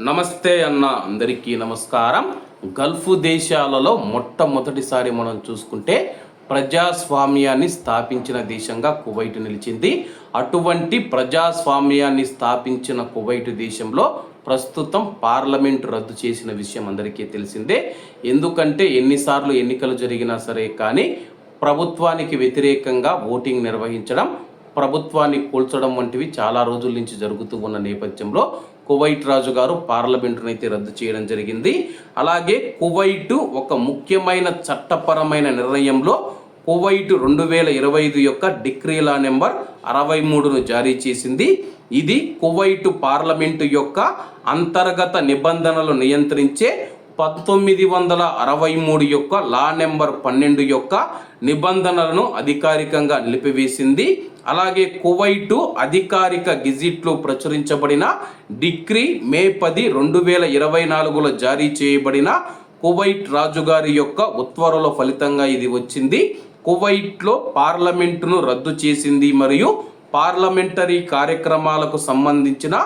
నమస్తే అన్న అందరికీ నమస్కారం. గల్ఫ్ దేశాలలో మొట్టమొదటిసారి మనం చూసుకుంటే ప్రజాస్వామ్యాన్ని స్థాపించిన దేశంగా కువైట్ నిలిచింది. అటువంటి ప్రజాస్వామ్యాన్ని స్థాపించిన కువైట్ దేశంలో ప్రస్తుతం పార్లమెంట్ రద్దు చేసిన విషయం అందరికీ తెలిసిందే. ఎందుకంటే ఎన్నిసార్లు ఎన్నికలు జరిగినా సరే కానీ ప్రభుత్వానికి వ్యతిరేకంగా ఓటింగ్ నిర్వహించడం ప్రభుత్వాన్ని కూల్చడం వంటివి చాలా రోజుల నుంచి జరుగుతూ ఉన్న నేపథ్యంలో కువైట్ రాజు గారు పార్లమెంటును అయితే రద్దు చేయడం జరిగింది. అలాగే కువైట్ ఒక ముఖ్యమైన చట్టపరమైన నిర్ణయంలో కువైట్ రెండు వేల ఇరవై ఐదు యొక్క డిక్రీలా నెంబర్ అరవై మూడును జారీ చేసింది. ఇది కువైట్ పార్లమెంటు యొక్క అంతర్గత నిబంధనలు నియంత్రించే పంతొమ్మిది వందల అరవై మూడు యొక్క లా నెంబర్ పన్నెండు యొక్క నిబంధనలను అధికారికంగా నిలిపివేసింది. అలాగే కువైటు అధికారిక గిజిట్లో ప్రచురించబడిన డిక్రీ మే పది రెండు వేల ఇరవై నాలుగులో జారీ చేయబడిన కువైట్ రాజుగారి యొక్క ఉత్తర్వుల ఫలితంగా ఇది వచ్చింది. కువైట్లో పార్లమెంటును రద్దు చేసింది మరియు పార్లమెంటరీ కార్యక్రమాలకు సంబంధించిన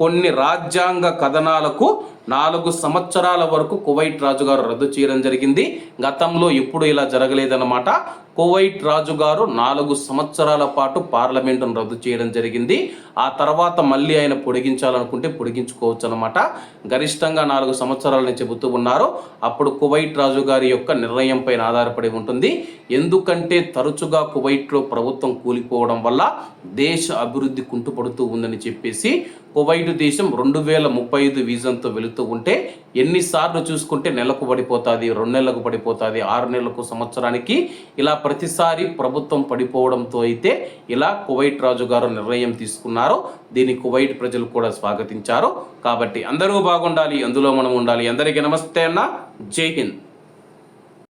కొన్ని రాజ్యాంగ కథనాలకు నాలుగు సంవత్సరాల వరకు కువైట్ రాజుగారు రద్దు చేయడం జరిగింది. గతంలో ఎప్పుడు ఇలా జరగలేదన్నమాట. కువైట్ రాజుగారు నాలుగు సంవత్సరాల పాటు పార్లమెంటును రద్దు చేయడం జరిగింది. ఆ తర్వాత మళ్ళీ ఆయన పొడిగించాలనుకుంటే పొడిగించుకోవచ్చు అనమాట గరిష్టంగా నాలుగు సంవత్సరాలని చెబుతూ ఉన్నారు. అప్పుడు కువైట్ రాజుగారి యొక్క నిర్ణయం పైన ఆధారపడి ఉంటుంది. ఎందుకంటే తరచుగా కువైట్లో ప్రభుత్వం కూలిపోవడం వల్ల దేశ అభివృద్ధి కుంటుపడుతూ ఉందని చెప్పేసి కువైట్ దేశం రెండు వేల ముప్పై ఐదు వీజంతో వెళుతూ ఉంటే ఎన్నిసార్లు చూసుకుంటే నెలకు పడిపోతుంది రెండు నెలలకు పడిపోతుంది ఆరు నెలలకు సంవత్సరానికి ఇలా ప్రతిసారి ప్రభుత్వం పడిపోవడంతో అయితే ఇలా కువైట్ రాజు గారు నిర్ణయం తీసుకున్నారు. దీన్ని కువైట్ ప్రజలు కూడా స్వాగతించారు. కాబట్టి అందరూ బాగుండాలి అందులో మనం ఉండాలి. అందరికీ నమస్తే అన్న. జై హింద్.